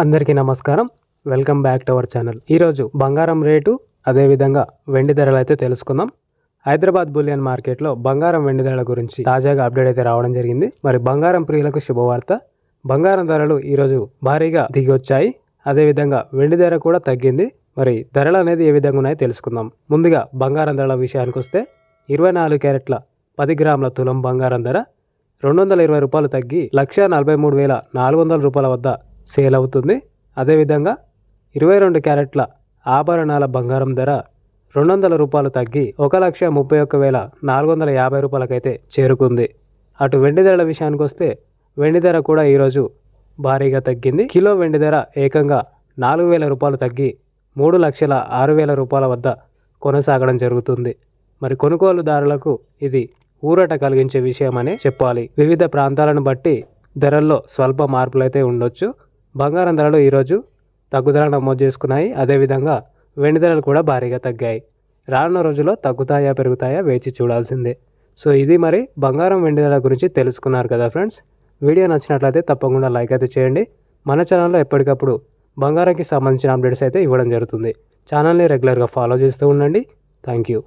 అందరికీ నమస్కారం. Welcome back to our channel. ఈరోజు బంగారం రేటు అదేవిధంగా వెండి ధరలు అయితే తెలుసుకుందాం. హైదరాబాద్ బులియన్ మార్కెట్లో బంగారం వెండి ధరల గురించి తాజాగా అప్డేట్ అయితే రావడం జరిగింది. మరి బంగారం ప్రియులకు శుభవార్త. బంగారం ధరలు ఈరోజు భారీగా దిగి వచ్చాయి అదేవిధంగా వెండి ధర కూడా తగ్గింది. మరి ధరలు అనేది ఏ విధంగా ఉన్నాయో తెలుసుకుందాం. ముందుగా బంగారం ధరల విషయానికి వస్తే ఇరవై నాలుగు క్యారెట్ల పది గ్రాముల తులం బంగారం ధర రెండు వందల ఇరవై రూపాయలు తగ్గి లక్ష నలభై మూడు వేల నాలుగు వందల రూపాయల వద్ద సేల్ అవుతుంది అదేవిధంగా ఇరవై రెండు క్యారెట్ల ఆభరణాల బంగారం ధర రెండు వందల రూపాయలు తగ్గి ఒక లక్ష ముప్పై ఒక్క వేల నాలుగు వందల యాభై రూపాయలకైతే చేరుకుంది. అటు వెండి ధరల విషయానికి వస్తే వెండి ధర కూడా ఈరోజు భారీగా తగ్గింది. కిలో వెండి ధర ఏకంగా నాలుగు వేల రూపాయలు తగ్గి మూడు లక్షల ఆరు వేల రూపాయల వద్ద కొనసాగడం జరుగుతుంది. మరి కొనుగోలుదారులకు ఇది ఊరట కలిగించే విషయమనే చెప్పాలి. వివిధ ప్రాంతాలను బట్టి ధరల్లో స్వల్ప మార్పులైతే ఉండొచ్చు. బంగారం ధరలు ఈరోజు తగ్గుదల నమోదు చేసుకున్నాయి. అదేవిధంగా వెండి ధరలు కూడా భారీగా తగ్గాయి. రానున్న రోజుల్లో తగ్గుతాయా పెరుగుతాయా వేచి చూడాల్సిందే. సో ఇది మరి బంగారం వెండి ధరల గురించి తెలుసుకున్నారు కదా ఫ్రెండ్స్. వీడియో నచ్చినట్లయితే తప్పకుండా లైక్ అయితే చేయండి. మన ఛానల్లో ఎప్పటికప్పుడు బంగారంకి సంబంధించిన అప్డేట్స్ అయితే ఇవ్వడం జరుగుతుంది. ఛానల్ని రెగ్యులర్గా ఫాలో చేస్తూ ఉండండి. Thank you.